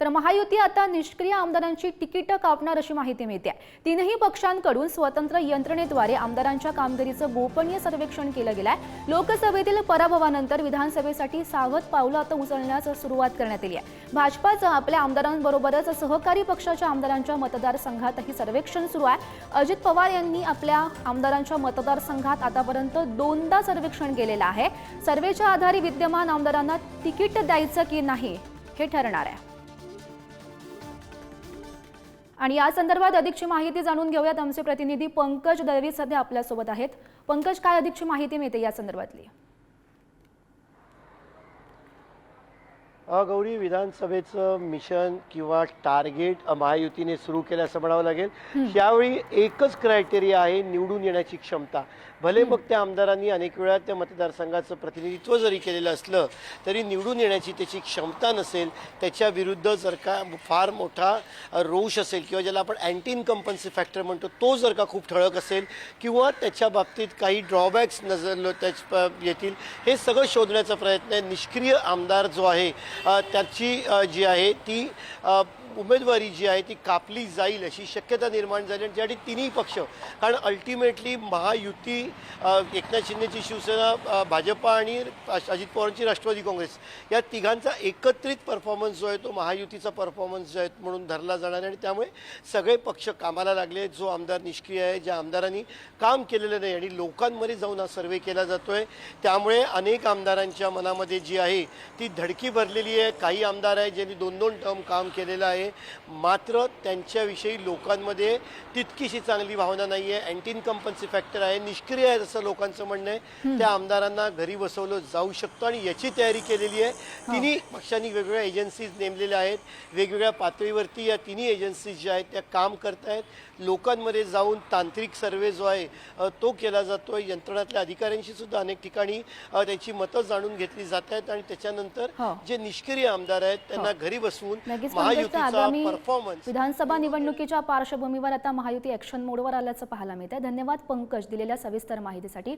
तर महायुती आता निष्क्रिय आमदारांची तिकीटं कापणार अशी माहिती मिळते. तीनही पक्षांकडून स्वतंत्र यंत्रणेद्वारे आमदारांच्या कामगिरीचं गोपनीय सर्वेक्षण केलं गेलंय. लोकसभेतील पराभवानंतर विधानसभेसाठी सावध पावलं आता उचलण्यास सुरुवात करण्यात आली आहे. भाजपाचं आपल्या आमदारांबरोबरच सहकारी पक्षाच्या आमदारांच्या मतदारसंघातही सर्वेक्षण सुरू आहे. अजित पवार यांनी आपल्या आमदारांच्या मतदारसंघात आतापर्यंत दोनदा सर्वेक्षण केलेलं आहे. सर्वेच्या आधारे विद्यमान आमदारांना तिकीट द्यायचं की नाही हे ठरणार आहे. आणि या संदर्भात अधिकची माहिती जाणून घेऊयात आमचे प्रतिनिधी पंकज दळवी सध्या आपल्यासोबत आहेत. पंकज काय अधिकची माहिती मिळते या संदर्भातली? गौरी विधानसभेचं मिशन किंवा टार्गेट महायुतीने सुरू केलं असं म्हणावं लागेल. यावेळी एकच क्रायटेरिया आहे निवडून येण्याची क्षमता. भले मग त्या आमदारांनी अनेक वेळा त्या मतदारसंघाचं प्रतिनिधित्व जरी केलेलं असलं तरी निवडून येण्याची त्याची क्षमता नसेल त्याच्या विरुद्ध जर का फार मोठा रोष असेल किंवा ज्याला आपण अँटी इन्कम्पन्सी फॅक्टर म्हणतो तो जर का खूप ठळक असेल किंवा त्याच्या बाबतीत काही ड्रॉबॅक्स नजर त्याच येतील हे सगळं शोधण्याचा प्रयत्न आहे. निष्क्रिय आमदार जो आहे त्याची जी आहे ती उमेदवारी जी आहे ती कापली जाईल अशी शक्यता निर्माण झाली आणि त्यासाठी तिन्ही पक्ष कारण अल्टिमेटली महायुती एकनाथ शिंदेची शिवसेना भाजपा आणि अजित पवारांची राष्ट्रवादी काँग्रेस या तिघांचा एकत्रित परफॉर्मन्स जो आहे तो महायुतीचा परफॉर्मन्स जो आहे म्हणून धरला जाणार आहे आणि त्यामुळे सगळे पक्ष कामाला लागले जो आमदार निष्क्रिय आहे ज्या आमदारांनी काम केलेलं नाही आणि लोकांमध्ये जाऊन हा सर्वे केला जातो आहे त्यामुळे अनेक आमदारांच्या मनामध्ये जी आहे ती धडकी भरलेली आहे काही आमदार आहेत ज्यांनी दोन दोन टर्म काम केलेलं आहे. मात्र त्यांच्याविषयी लोकांमध्ये तितकीशी चांगली भावना नाही आहे अँटी इन्कम्पन्सी फॅक्टर आहे. निष्क्रिय आहे असं लोकांचं म्हणणं आहे. त्या आमदारांना घरी बसवलं जाऊ शकतं आणि याची तयारी केलेली आहे. तिन्ही पक्षांनी वेगवेगळ्या एजन्सीज नेमलेल्या आहेत. वेगवेगळ्या पातळीवरती या तिन्ही एजन्सीज ज्या आहेत त्या काम करत आहेत लोकांमध्ये जाऊन तांत्रिक सर्वे जो आहे तो केला जातो यंत्रणातल्या अधिकाऱ्यांशी सुद्धा अनेक ठिकाणी त्याची मतं जाणून घेतली जात आहेत. आणि त्याच्यानंतर हो. जे निष्क्रिय आमदार आहेत त्यांना घरी महायुतीचा आगामी परफॉर्मन्स विधानसभा निवडणुकीच्या पार्श्वभूमीवर आता महायुती ऍक्शन मोडवर आल्याचं पाहायला मिळत आहे धन्यवाद पंकज दिलेल्या सविस्तर माहितीसाठी.